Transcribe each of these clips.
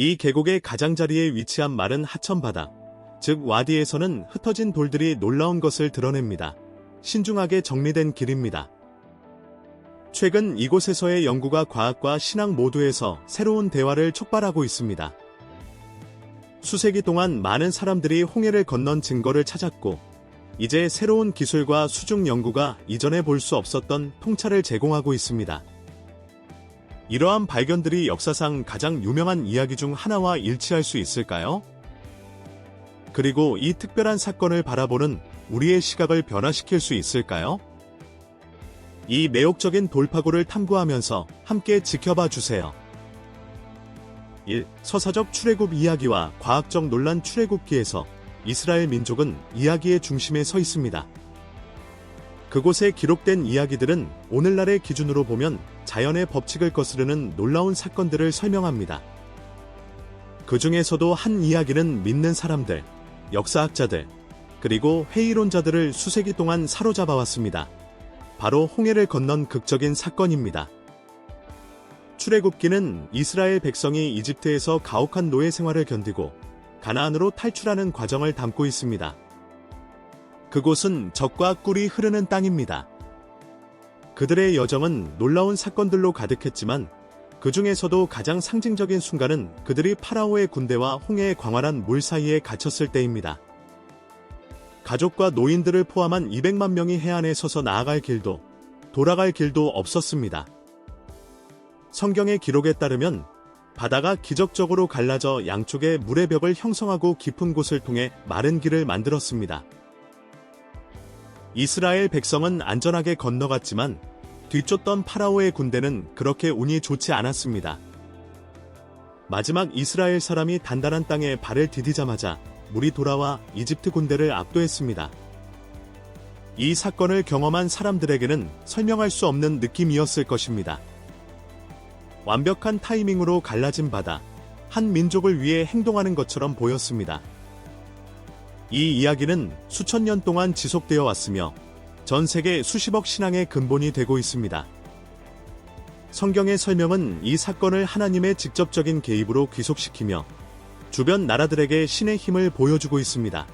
이 계곡의 가장자리에 위치한 마른 하천 바다, 즉 와디에서는 흩어진 돌들이 놀라운 것을 드러냅니다. 신중하게 정리된 길입니다. 최근 이곳에서의 연구가 과학과 신앙 모두에서 새로운 대화를 촉발하고 있습니다. 수세기 동안 많은 사람들이 홍해를 건넌 증거를 찾았고, 이제 새로운 기술과 수중 연구가 이전에 볼 수 없었던 통찰을 제공하고 있습니다. 이러한 발견들이 역사상 가장 유명한 이야기 중 하나와 일치할 수 있을까요? 그리고 이 특별한 사건을 바라보는 우리의 시각을 변화시킬 수 있을까요? 이 매혹적인 돌파구를 탐구하면서 함께 지켜봐 주세요. 1. 서사적 출애굽 이야기와 과학적 논란 출애굽기에서 이스라엘 민족은 이야기의 중심에 서 있습니다. 그곳에 기록된 이야기들은 오늘날의 기준으로 보면 자연의 법칙을 거스르는 놀라운 사건들을 설명합니다. 그 중에서도 한 이야기는 믿는 사람들, 역사학자들, 그리고 회의론자들을 수세기 동안 사로잡아 왔습니다. 바로 홍해를 건넌 극적인 사건입니다. 출애굽기는 이스라엘 백성이 이집트에서 가혹한 노예 생활을 견디고 가나안으로 탈출하는 과정을 담고 있습니다. 그곳은 적과 꿀이 흐르는 땅입니다. 그들의 여정은 놀라운 사건들로 가득했지만 그 중에서도 가장 상징적인 순간은 그들이 파라오의 군대와 홍해의 광활한 물 사이에 갇혔을 때입니다. 가족과 노인들을 포함한 200만 명이 해안에 서서 나아갈 길도 돌아갈 길도 없었습니다. 성경의 기록에 따르면 바다가 기적적으로 갈라져 양쪽에 물의 벽을 형성하고 깊은 곳을 통해 마른 길을 만들었습니다. 이스라엘 백성은 안전하게 건너갔지만 뒤쫓던 파라오의 군대는 그렇게 운이 좋지 않았습니다. 마지막 이스라엘 사람이 단단한 땅에 발을 디디자마자 물이 돌아와 이집트 군대를 압도했습니다. 이 사건을 경험한 사람들에게는 설명할 수 없는 느낌이었을 것입니다. 완벽한 타이밍으로 갈라진 바다, 한 민족을 위해 행동하는 것처럼 보였습니다. 이 이야기는 수천 년 동안 지속되어 왔으며 전 세계 수십억 신앙의 근본이 되고 있습니다. 성경의 설명은 이 사건을 하나님의 직접적인 개입으로 귀속시키며 주변 나라들에게 신의 힘을 보여주고 있습니다.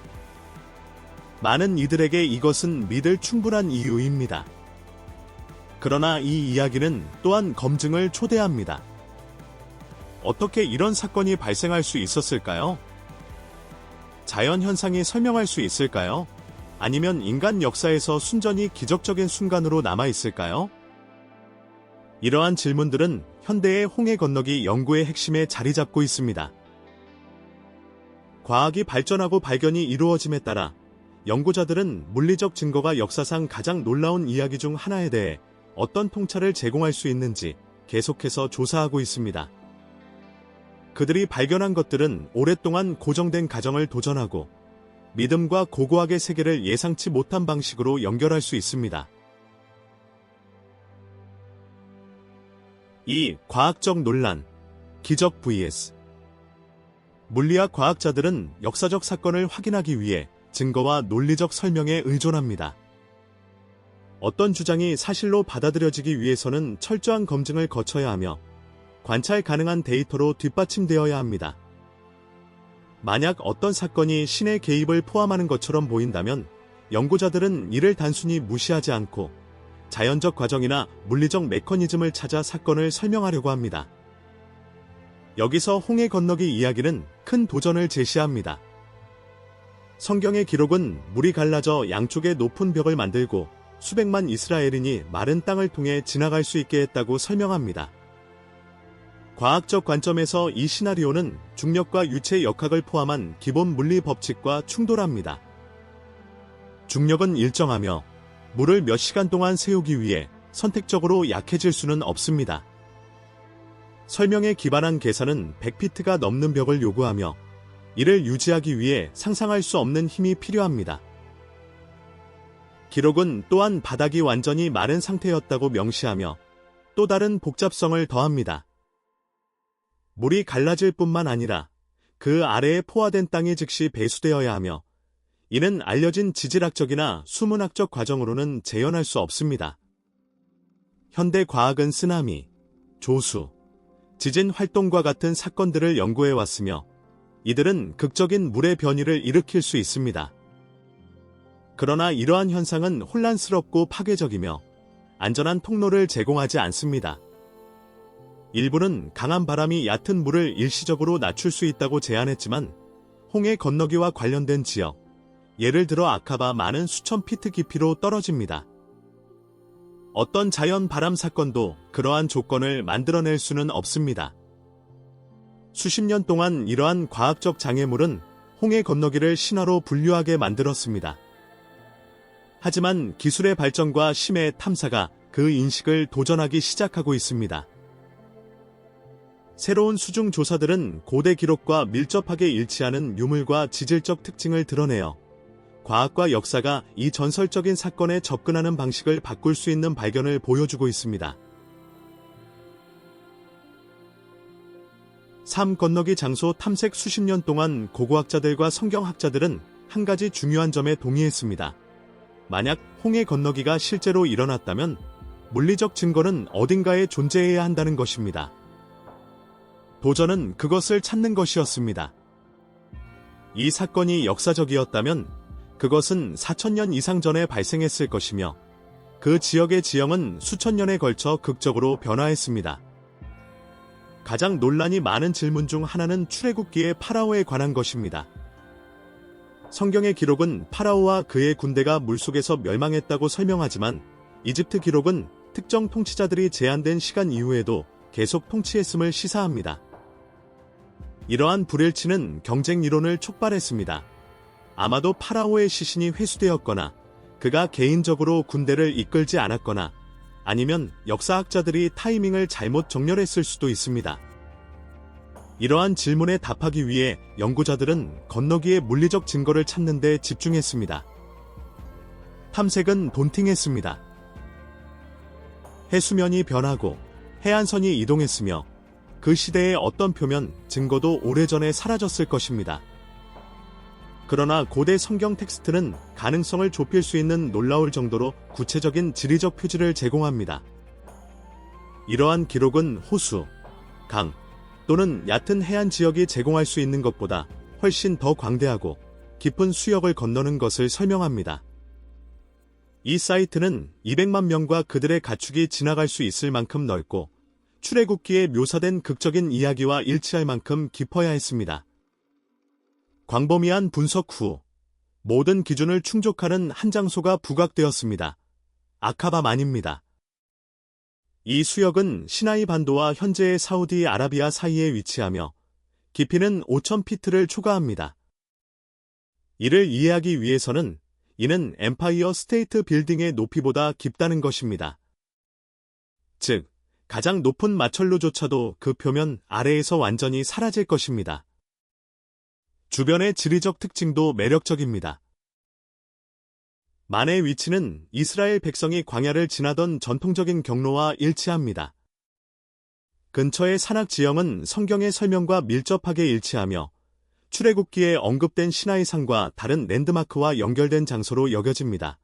많은 이들에게 이것은 믿을 충분한 이유입니다. 그러나 이 이야기는 또한 검증을 초대합니다. 어떻게 이런 사건이 발생할 수 있었을까요? 자연 현상이 설명할 수 있을까요? 아니면 인간 역사에서 순전히 기적적인 순간으로 남아 있을까요? 이러한 질문들은 현대의 홍해 건너기 연구의 핵심에 자리 잡고 있습니다. 과학이 발전하고 발견이 이루어짐에 따라 연구자들은 물리적 증거가 역사상 가장 놀라운 이야기 중 하나에 대해 어떤 통찰을 제공할 수 있는지 계속해서 조사하고 있습니다. 그들이 발견한 것들은 오랫동안 고정된 가정을 도전하고 믿음과 고고학의 세계를 예상치 못한 방식으로 연결할 수 있습니다. 이 과학적 논란, 기적 vs 물리학 과학자들은 역사적 사건을 확인하기 위해 증거와 논리적 설명에 의존합니다. 어떤 주장이 사실로 받아들여지기 위해서는 철저한 검증을 거쳐야 하며 관찰 가능한 데이터로 뒷받침되어야 합니다. 만약 어떤 사건이 신의 개입을 포함하는 것처럼 보인다면 연구자들은 이를 단순히 무시하지 않고 자연적 과정이나 물리적 메커니즘을 찾아 사건을 설명하려고 합니다. 여기서 홍해 건너기 이야기는 큰 도전을 제시합니다. 성경의 기록은 물이 갈라져 양쪽에 높은 벽을 만들고 수백만 이스라엘인이 마른 땅을 통해 지나갈 수 있게 했다고 설명합니다. 과학적 관점에서 이 시나리오는 중력과 유체 역학을 포함한 기본 물리 법칙과 충돌합니다. 중력은 일정하며 물을 몇 시간 동안 세우기 위해 선택적으로 약해질 수는 없습니다. 설명에 기반한 계산은 100피트가 넘는 벽을 요구하며 이를 유지하기 위해 상상할 수 없는 힘이 필요합니다. 기록은 또한 바닥이 완전히 마른 상태였다고 명시하며 또 다른 복잡성을 더합니다. 물이 갈라질 뿐만 아니라 그 아래에 포화된 땅이 즉시 배수되어야 하며 이는 알려진 지질학적이나 수문학적 과정으로는 재현할 수 없습니다. 현대 과학은 쓰나미, 조수, 지진 활동과 같은 사건들을 연구해 왔으며 이들은 극적인 물의 변이를 일으킬 수 있습니다. 그러나 이러한 현상은 혼란스럽고 파괴적이며 안전한 통로를 제공하지 않습니다. 일부는 강한 바람이 얕은 물을 일시적으로 낮출 수 있다고 제안했지만 홍해 건너기와 관련된 지역, 예를 들어 아카바 많은 수천 피트 깊이로 떨어집니다. 어떤 자연 바람 사건도 그러한 조건을 만들어낼 수는 없습니다. 수십 년 동안 이러한 과학적 장애물은 홍해 건너기를 신화로 분류하게 만들었습니다. 하지만 기술의 발전과 심해 탐사가 그 인식을 도전하기 시작하고 있습니다. 새로운 수중 조사들은 고대 기록과 밀접하게 일치하는 유물과 지질적 특징을 드러내어 과학과 역사가 이 전설적인 사건에 접근하는 방식을 바꿀 수 있는 발견을 보여주고 있습니다. 삶 건너기 장소 탐색 수십 년 동안 고고학자들과 성경학자들은 한 가지 중요한 점에 동의했습니다. 만약 홍해 건너기가 실제로 일어났다면 물리적 증거는 어딘가에 존재해야 한다는 것입니다. 도전은 그것을 찾는 것이었습니다. 이 사건이 역사적이었다면 그것은 4천년 이상 전에 발생했을 것이며 그 지역의 지형은 수천 년에 걸쳐 극적으로 변화했습니다. 가장 논란이 많은 질문 중 하나는 출애굽기의 파라오에 관한 것입니다. 성경의 기록은 파라오와 그의 군대가 물속에서 멸망했다고 설명하지만 이집트 기록은 특정 통치자들이 제한된 시간 이후에도 계속 통치했음을 시사합니다. 이러한 불일치는 경쟁 이론을 촉발했습니다. 아마도 파라오의 시신이 회수되었거나 그가 개인적으로 군대를 이끌지 않았거나 아니면 역사학자들이 타이밍을 잘못 정렬했을 수도 있습니다. 이러한 질문에 답하기 위해 연구자들은 건너기의 물리적 증거를 찾는 데 집중했습니다. 탐색은 돈팅했습니다. 해수면이 변하고 해안선이 이동했으며 그 시대의 어떤 표면, 증거도 오래전에 사라졌을 것입니다. 그러나 고대 성경 텍스트는 가능성을 좁힐 수 있는 놀라울 정도로 구체적인 지리적 표지를 제공합니다. 이러한 기록은 호수, 강, 또는 얕은 해안 지역이 제공할 수 있는 것보다 훨씬 더 광대하고 깊은 수역을 건너는 것을 설명합니다. 이 사이트는 200만 명과 그들의 가축이 지나갈 수 있을 만큼 넓고 출애굽기에 묘사된 극적인 이야기와 일치할 만큼 깊어야 했습니다. 광범위한 분석 후 모든 기준을 충족하는 한 장소가 부각되었습니다. 아카바만입니다. 이 수역은 시나이 반도와 현재의 사우디 아라비아 사이에 위치하며 깊이는 5,000피트를 초과합니다. 이를 이해하기 위해서는 이는 엠파이어 스테이트 빌딩의 높이보다 깊다는 것입니다. 즉, 가장 높은 마철로조차도 그 표면 아래에서 완전히 사라질 것입니다. 주변의 지리적 특징도 매력적입니다. 만의 위치는 이스라엘 백성이 광야를 지나던 전통적인 경로와 일치합니다. 근처의 산악 지형은 성경의 설명과 밀접하게 일치하며 출애굽기에 언급된 시나이 산과 다른 랜드마크와 연결된 장소로 여겨집니다.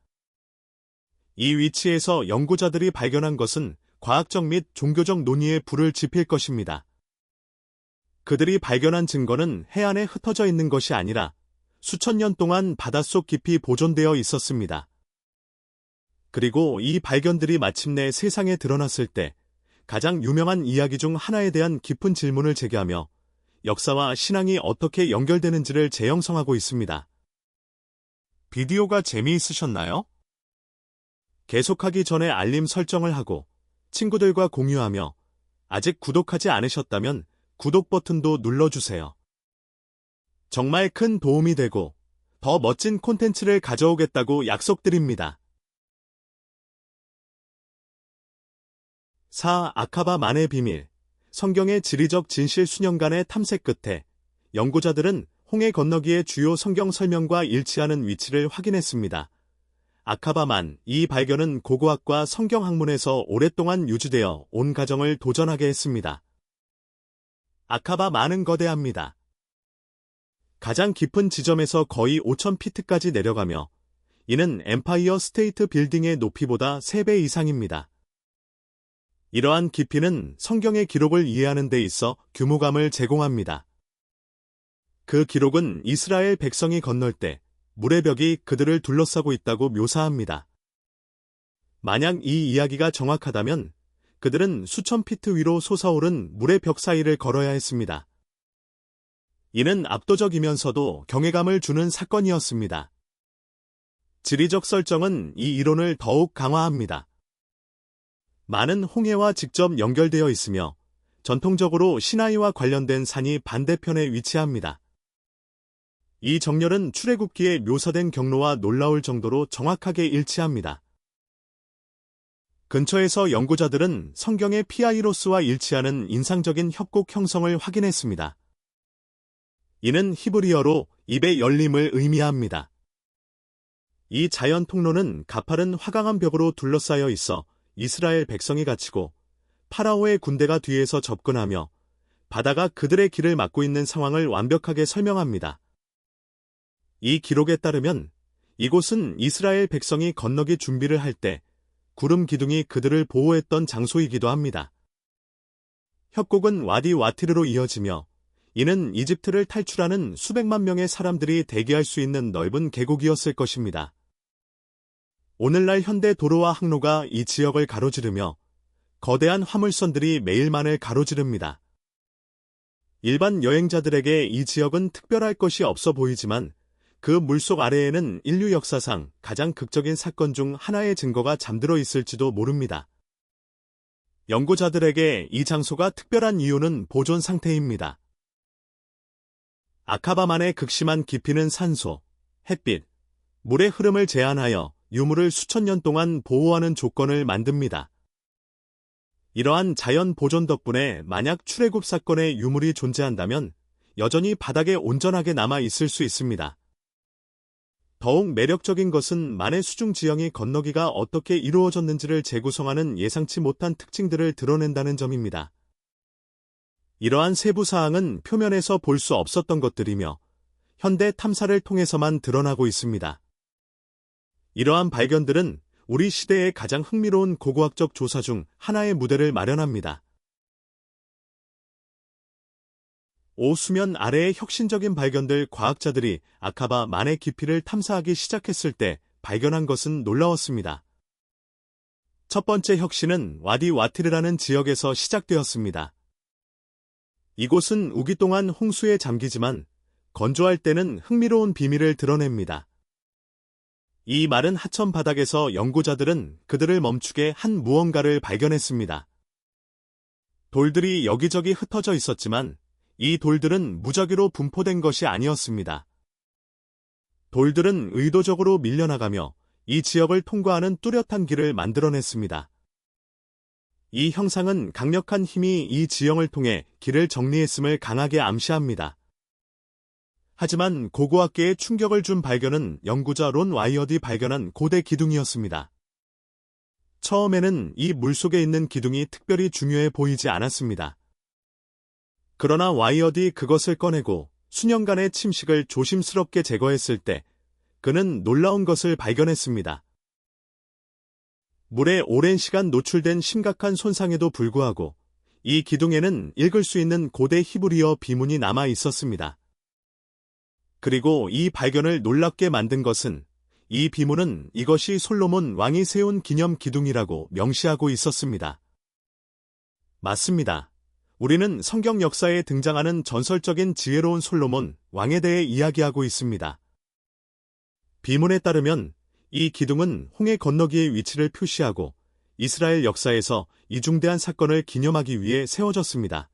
이 위치에서 연구자들이 발견한 것은 과학적 및 종교적 논의에 불을 지필 것입니다. 그들이 발견한 증거는 해안에 흩어져 있는 것이 아니라 수천 년 동안 바닷속 깊이 보존되어 있었습니다. 그리고 이 발견들이 마침내 세상에 드러났을 때 가장 유명한 이야기 중 하나에 대한 깊은 질문을 제기하며 역사와 신앙이 어떻게 연결되는지를 재형성하고 있습니다. 비디오가 재미있으셨나요? 계속하기 전에 알림 설정을 하고 친구들과 공유하며 아직 구독하지 않으셨다면 구독 버튼도 눌러주세요. 정말 큰 도움이 되고 더 멋진 콘텐츠를 가져오겠다고 약속드립니다. 4. 아카바 만의 비밀 성경의 지리적 진실 수년간의 탐색 끝에 연구자들은 홍해 건너기의 주요 성경 설명과 일치하는 위치를 확인했습니다. 아카바만, 이 발견은 고고학과 성경학문에서 오랫동안 유지되어 온 가정을 도전하게 했습니다. 아카바 만은 거대합니다. 가장 깊은 지점에서 거의 5,000피트까지 내려가며 이는 엠파이어 스테이트 빌딩의 높이보다 3배 이상입니다. 이러한 깊이는 성경의 기록을 이해하는 데 있어 규모감을 제공합니다. 그 기록은 이스라엘 백성이 건널 때 물의 벽이 그들을 둘러싸고 있다고 묘사합니다. 만약 이 이야기가 정확하다면 그들은 수천 피트 위로 솟아오른 물의 벽 사이를 걸어야 했습니다. 이는 압도적이면서도 경외감을 주는 사건이었습니다. 지리적 설정은 이 이론을 더욱 강화합니다. 많은 홍해와 직접 연결되어 있으며 전통적으로 시나이와 관련된 산이 반대편에 위치합니다. 이 정렬은 출애굽기에 묘사된 경로와 놀라울 정도로 정확하게 일치합니다. 근처에서 연구자들은 성경의 피아이로스와 일치하는 인상적인 협곡 형성을 확인했습니다. 이는 히브리어로 입의 열림을 의미합니다. 이 자연 통로는 가파른 화강한 벽으로 둘러싸여 있어 이스라엘 백성이 갇히고 파라오의 군대가 뒤에서 접근하며 바다가 그들의 길을 막고 있는 상황을 완벽하게 설명합니다. 이 기록에 따르면 이곳은 이스라엘 백성이 건너기 준비를 할 때 구름 기둥이 그들을 보호했던 장소이기도 합니다. 협곡은 와디 와티르로 이어지며 이는 이집트를 탈출하는 수백만 명의 사람들이 대기할 수 있는 넓은 계곡이었을 것입니다. 오늘날 현대 도로와 항로가 이 지역을 가로지르며 거대한 화물선들이 매일만을 가로지릅니다. 일반 여행자들에게 이 지역은 특별할 것이 없어 보이지만 그 물속 아래에는 인류 역사상 가장 극적인 사건 중 하나의 증거가 잠들어 있을지도 모릅니다. 연구자들에게 이 장소가 특별한 이유는 보존 상태입니다. 아카바만의 극심한 깊이는 산소, 햇빛, 물의 흐름을 제한하여 유물을 수천 년 동안 보호하는 조건을 만듭니다. 이러한 자연 보존 덕분에 만약 출애굽 사건의 유물이 존재한다면 여전히 바닥에 온전하게 남아 있을 수 있습니다. 더욱 매력적인 것은 만의 수중 지형이 건너기가 어떻게 이루어졌는지를 재구성하는 예상치 못한 특징들을 드러낸다는 점입니다. 이러한 세부 사항은 표면에서 볼 수 없었던 것들이며 현대 탐사를 통해서만 드러나고 있습니다. 이러한 발견들은 우리 시대의 가장 흥미로운 고고학적 조사 중 하나의 무대를 마련합니다. 오수면 아래의 혁신적인 발견들 과학자들이 아카바 만의 깊이를 탐사하기 시작했을 때 발견한 것은 놀라웠습니다. 첫 번째 혁신은 와디 와티르라는 지역에서 시작되었습니다. 이곳은 우기 동안 홍수에 잠기지만 건조할 때는 흥미로운 비밀을 드러냅니다. 이 마른 하천 바닥에서 연구자들은 그들을 멈추게 한 무언가를 발견했습니다. 돌들이 여기저기 흩어져 있었지만 이 돌들은 무작위로 분포된 것이 아니었습니다. 돌들은 의도적으로 밀려나가며 이 지역을 통과하는 뚜렷한 길을 만들어냈습니다. 이 형상은 강력한 힘이 이 지형을 통해 길을 정리했음을 강하게 암시합니다. 하지만 고고학계에 충격을 준 발견은 연구자 론 와이어디 발견한 고대 기둥이었습니다. 처음에는 이 물속에 있는 기둥이 특별히 중요해 보이지 않았습니다. 그러나 와이어디 그것을 꺼내고 수년간의 침식을 조심스럽게 제거했을 때 그는 놀라운 것을 발견했습니다. 물에 오랜 시간 노출된 심각한 손상에도 불구하고 이 기둥에는 읽을 수 있는 고대 히브리어 비문이 남아 있었습니다. 그리고 이 발견을 놀랍게 만든 것은 이 비문은 이것이 솔로몬 왕이 세운 기념 기둥이라고 명시하고 있었습니다. 맞습니다. 우리는 성경 역사에 등장하는 전설적인 지혜로운 솔로몬 왕에 대해 이야기하고 있습니다. 비문에 따르면 이 기둥은 홍해 건너기의 위치를 표시하고 이스라엘 역사에서 이중대한 사건을 기념하기 위해 세워졌습니다.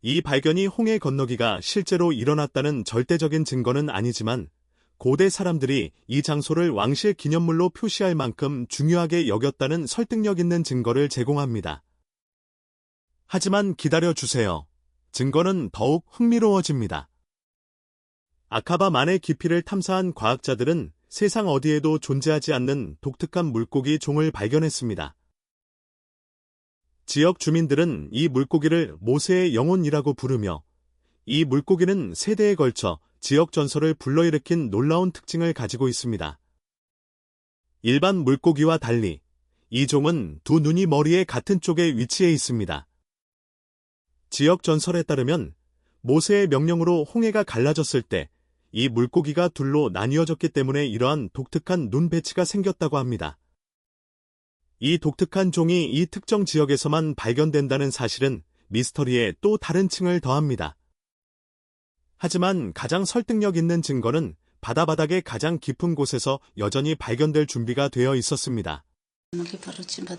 이 발견이 홍해 건너기가 실제로 일어났다는 절대적인 증거는 아니지만 고대 사람들이 이 장소를 왕실 기념물로 표시할 만큼 중요하게 여겼다는 설득력 있는 증거를 제공합니다. 하지만 기다려주세요. 증거는 더욱 흥미로워집니다. 아카바만의 깊이를 탐사한 과학자들은 세상 어디에도 존재하지 않는 독특한 물고기 종을 발견했습니다. 지역 주민들은 이 물고기를 모세의 영혼이라고 부르며 이 물고기는 세대에 걸쳐 지역 전설을 불러일으킨 놀라운 특징을 가지고 있습니다. 일반 물고기와 달리 이 종은 두 눈이 머리의 같은 쪽에 위치해 있습니다. 지역 전설에 따르면 모세의 명령으로 홍해가 갈라졌을 때 이 물고기가 둘로 나뉘어졌기 때문에 이러한 독특한 눈 배치가 생겼다고 합니다. 이 독특한 종이 이 특정 지역에서만 발견된다는 사실은 미스터리에 또 다른 층을 더합니다. 하지만 가장 설득력 있는 증거는 바다 바닥의 가장 깊은 곳에서 여전히 발견될 준비가 되어 있었습니다.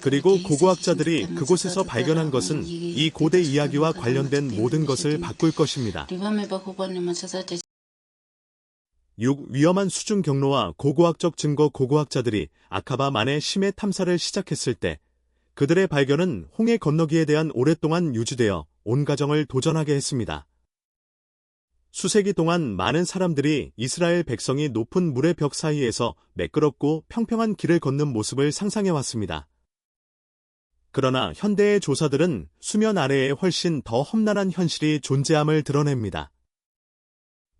그리고 고고학자들이 그곳에서 발견한 것은 이 고대 이야기와 관련된 모든 것을 바꿀 것입니다. 6. 위험한 수중 경로와 고고학적 증거 고고학자들이 아카바 만의 심해 탐사를 시작했을 때 그들의 발견은 홍해 건너기에 대한 오랫동안 유지되어 온 가정을 도전하게 했습니다. 수세기 동안 많은 사람들이 이스라엘 백성이 높은 물의 벽 사이에서 매끄럽고 평평한 길을 걷는 모습을 상상해 왔습니다. 그러나 현대의 조사들은 수면 아래에 훨씬 더 험난한 현실이 존재함을 드러냅니다.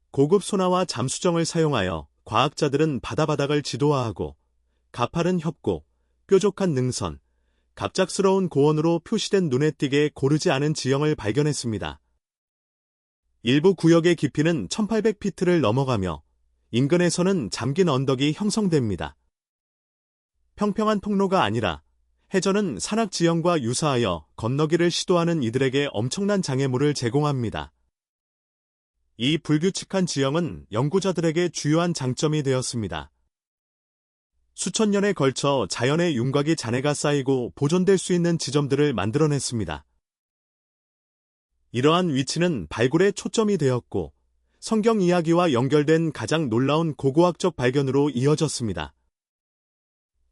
고급 소나와 잠수정을 사용하여 과학자들은 바다 바닥을 지도화하고 가파른 협곡, 뾰족한 능선, 갑작스러운 고원으로 표시된 눈에 띄게 고르지 않은 지형을 발견했습니다. 일부 구역의 깊이는 1800피트를 넘어가며 인근에서는 잠긴 언덕이 형성됩니다. 평평한 통로가 아니라 해저는 산악 지형과 유사하여 건너기를 시도하는 이들에게 엄청난 장애물을 제공합니다. 이 불규칙한 지형은 연구자들에게 주요한 장점이 되었습니다. 수천 년에 걸쳐 자연의 윤곽이 잔해가 쌓이고 보존될 수 있는 지점들을 만들어냈습니다. 이러한 위치는 발굴에 초점이 되었고 성경 이야기와 연결된 가장 놀라운 고고학적 발견으로 이어졌습니다.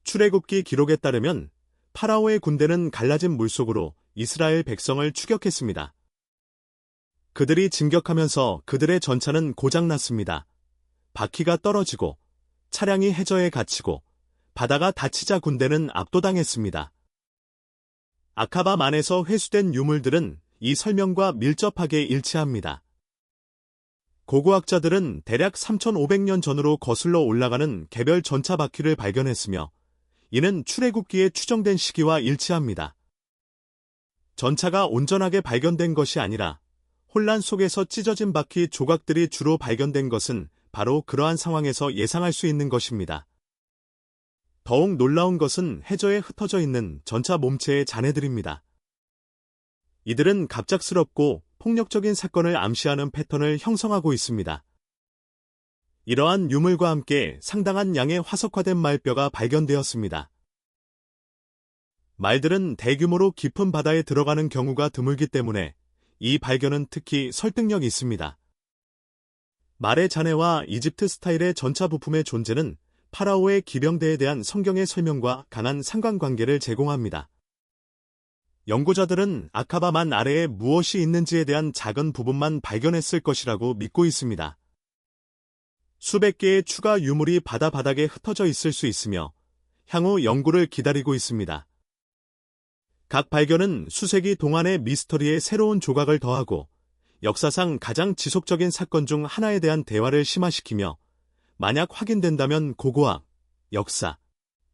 출애굽기 기록에 따르면 파라오의 군대는 갈라진 물속으로 이스라엘 백성을 추격했습니다. 그들이 진격하면서 그들의 전차는 고장났습니다. 바퀴가 떨어지고 차량이 해저에 갇히고 바다가 닫히자 군대는 압도당했습니다. 아카바만에서 회수된 유물들은 이 설명과 밀접하게 일치합니다. 고고학자들은 대략 3,500년 전으로 거슬러 올라가는 개별 전차 바퀴를 발견했으며 이는 출애굽기에 추정된 시기와 일치합니다. 전차가 온전하게 발견된 것이 아니라 혼란 속에서 찢어진 바퀴 조각들이 주로 발견된 것은 바로 그러한 상황에서 예상할 수 있는 것입니다. 더욱 놀라운 것은 해저에 흩어져 있는 전차 몸체의 잔해들입니다. 이들은 갑작스럽고 폭력적인 사건을 암시하는 패턴을 형성하고 있습니다. 이러한 유물과 함께 상당한 양의 화석화된 말뼈가 발견되었습니다. 말들은 대규모로 깊은 바다에 들어가는 경우가 드물기 때문에 이 발견은 특히 설득력이 있습니다. 말의 잔해와 이집트 스타일의 전차 부품의 존재는 파라오의 기병대에 대한 성경의 설명과 강한 상관관계를 제공합니다. 연구자들은 아카바만 아래에 무엇이 있는지에 대한 작은 부분만 발견했을 것이라고 믿고 있습니다. 수백 개의 추가 유물이 바다 바닥에 흩어져 있을 수 있으며 향후 연구를 기다리고 있습니다. 각 발견은 수세기 동안의 미스터리에 새로운 조각을 더하고 역사상 가장 지속적인 사건 중 하나에 대한 대화를 심화시키며 만약 확인된다면 고고학, 역사,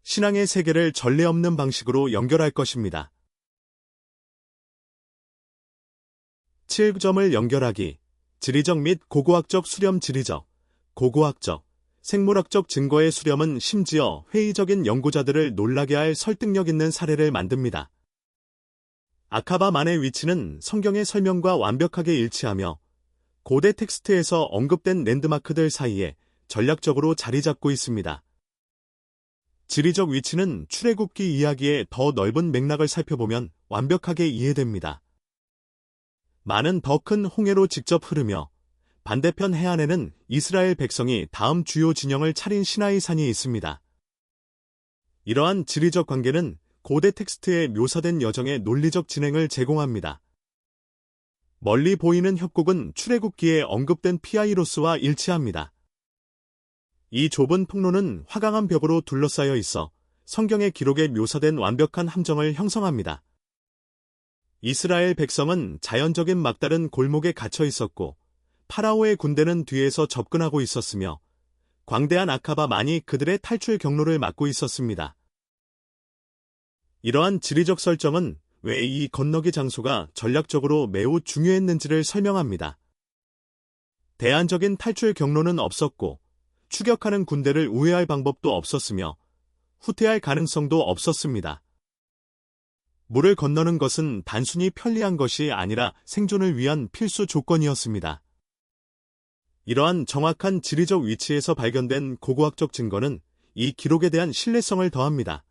신앙의 세계를 전례 없는 방식으로 연결할 것입니다. 7점을 연결하기, 지리적 및 고고학적 수렴 지리적, 고고학적, 생물학적 증거의 수렴은 심지어 회의적인 연구자들을 놀라게 할 설득력 있는 사례를 만듭니다. 아카바만의 위치는 성경의 설명과 완벽하게 일치하며 고대 텍스트에서 언급된 랜드마크들 사이에 전략적으로 자리 잡고 있습니다. 지리적 위치는 출애굽기 이야기의 더 넓은 맥락을 살펴보면 완벽하게 이해됩니다. 많은 더 큰 홍해로 직접 흐르며 반대편 해안에는 이스라엘 백성이 다음 주요 진영을 차린 시나이 산이 있습니다. 이러한 지리적 관계는 고대 텍스트에 묘사된 여정의 논리적 진행을 제공합니다. 멀리 보이는 협곡은 출애굽기에 언급된 피아이로스와 일치합니다. 이 좁은 통로는 화강한 벽으로 둘러싸여 있어 성경의 기록에 묘사된 완벽한 함정을 형성합니다. 이스라엘 백성은 자연적인 막다른 골목에 갇혀 있었고 파라오의 군대는 뒤에서 접근하고 있었으며 광대한 아카바만이 그들의 탈출 경로를 막고 있었습니다. 이러한 지리적 설정은 왜 이 건너기 장소가 전략적으로 매우 중요했는지를 설명합니다. 대안적인 탈출 경로는 없었고 추격하는 군대를 우회할 방법도 없었으며 후퇴할 가능성도 없었습니다. 물을 건너는 것은 단순히 편리한 것이 아니라 생존을 위한 필수 조건이었습니다. 이러한 정확한 지리적 위치에서 발견된 고고학적 증거는 이 기록에 대한 신뢰성을 더합니다.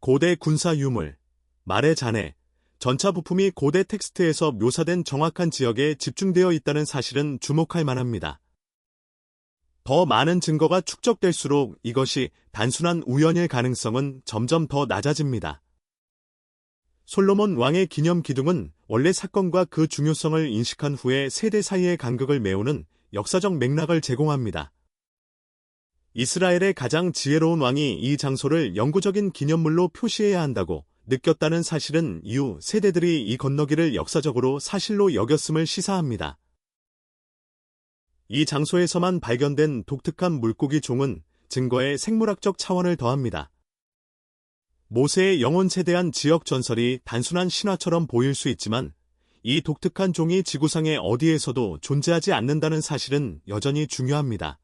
고대 군사 유물, 말의 잔해, 전차 부품이 고대 텍스트에서 묘사된 정확한 지역에 집중되어 있다는 사실은 주목할 만합니다. 더 많은 증거가 축적될수록 이것이 단순한 우연일 가능성은 점점 더 낮아집니다. 솔로몬 왕의 기념 기둥은 원래 사건과 그 중요성을 인식한 후에 세대 사이의 간극을 메우는 역사적 맥락을 제공합니다. 이스라엘의 가장 지혜로운 왕이 이 장소를 영구적인 기념물로 표시해야 한다고 느꼈다는 사실은 이후 세대들이 이 건너기를 역사적으로 사실로 여겼음을 시사합니다. 이 장소에서만 발견된 독특한 물고기 종은 증거의 생물학적 차원을 더합니다. 모세의 영혼에 대한 지역 전설이 단순한 신화처럼 보일 수 있지만 이 독특한 종이 지구상의 어디에서도 존재하지 않는다는 사실은 여전히 중요합니다.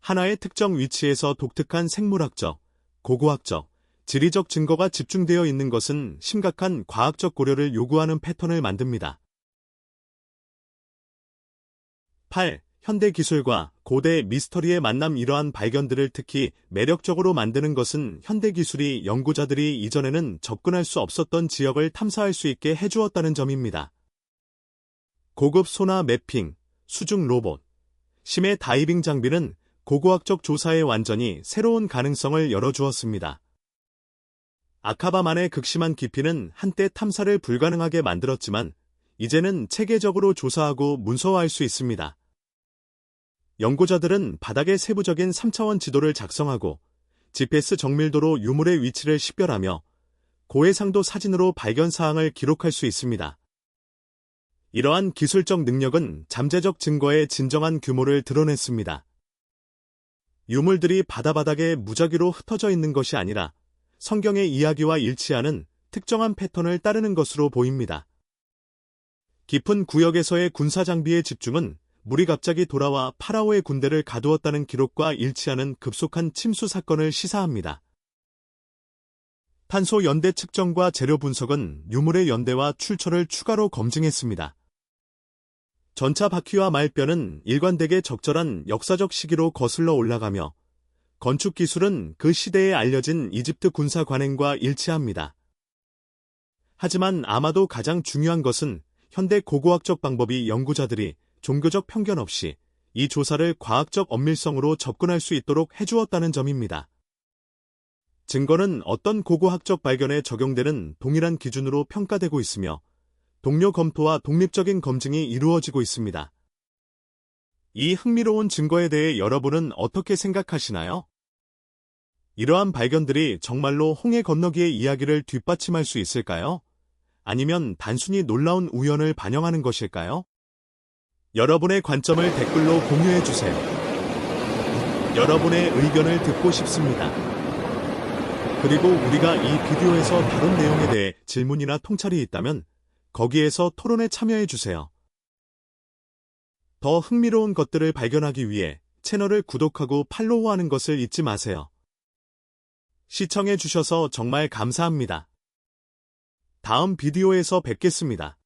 하나의 특정 위치에서 독특한 생물학적, 고고학적, 지리적 증거가 집중되어 있는 것은 심각한 과학적 고려를 요구하는 패턴을 만듭니다. 8. 현대 기술과 고대 미스터리의 만남 이러한 발견들을 특히 매력적으로 만드는 것은 현대 기술이 연구자들이 이전에는 접근할 수 없었던 지역을 탐사할 수 있게 해주었다는 점입니다. 고급 소나 매핑, 수중 로봇, 심해 다이빙 장비는 고고학적 조사에 완전히 새로운 가능성을 열어주었습니다. 아카바만의 극심한 깊이는 한때 탐사를 불가능하게 만들었지만 이제는 체계적으로 조사하고 문서화할 수 있습니다. 연구자들은 바닥의 세부적인 3차원 지도를 작성하고 GPS 정밀도로 유물의 위치를 식별하며 고해상도 사진으로 발견 사항을 기록할 수 있습니다. 이러한 기술적 능력은 잠재적 증거의 진정한 규모를 드러냈습니다. 유물들이 바다 바닥에 무작위로 흩어져 있는 것이 아니라 성경의 이야기와 일치하는 특정한 패턴을 따르는 것으로 보입니다. 깊은 구역에서의 군사 장비의 집중은 물이 갑자기 돌아와 파라오의 군대를 가두었다는 기록과 일치하는 급속한 침수 사건을 시사합니다. 탄소 연대 측정과 재료 분석은 유물의 연대와 출처를 추가로 검증했습니다. 전차 바퀴와 말뼈는 일관되게 적절한 역사적 시기로 거슬러 올라가며 건축 기술은 그 시대에 알려진 이집트 군사 관행과 일치합니다. 하지만 아마도 가장 중요한 것은 현대 고고학적 방법이 연구자들이 종교적 편견 없이 이 조사를 과학적 엄밀성으로 접근할 수 있도록 해주었다는 점입니다. 증거는 어떤 고고학적 발견에 적용되는 동일한 기준으로 평가되고 있으며 동료 검토와 독립적인 검증이 이루어지고 있습니다. 이 흥미로운 증거에 대해 여러분은 어떻게 생각하시나요? 이러한 발견들이 정말로 홍해 건너기의 이야기를 뒷받침할 수 있을까요? 아니면 단순히 놀라운 우연을 반영하는 것일까요? 여러분의 관점을 댓글로 공유해 주세요. 여러분의 의견을 듣고 싶습니다. 그리고 우리가 이 비디오에서 다룬 내용에 대해 질문이나 통찰이 있다면 거기에서 토론에 참여해 주세요. 더 흥미로운 것들을 발견하기 위해 채널을 구독하고 팔로우하는 것을 잊지 마세요. 시청해 주셔서 정말 감사합니다. 다음 비디오에서 뵙겠습니다.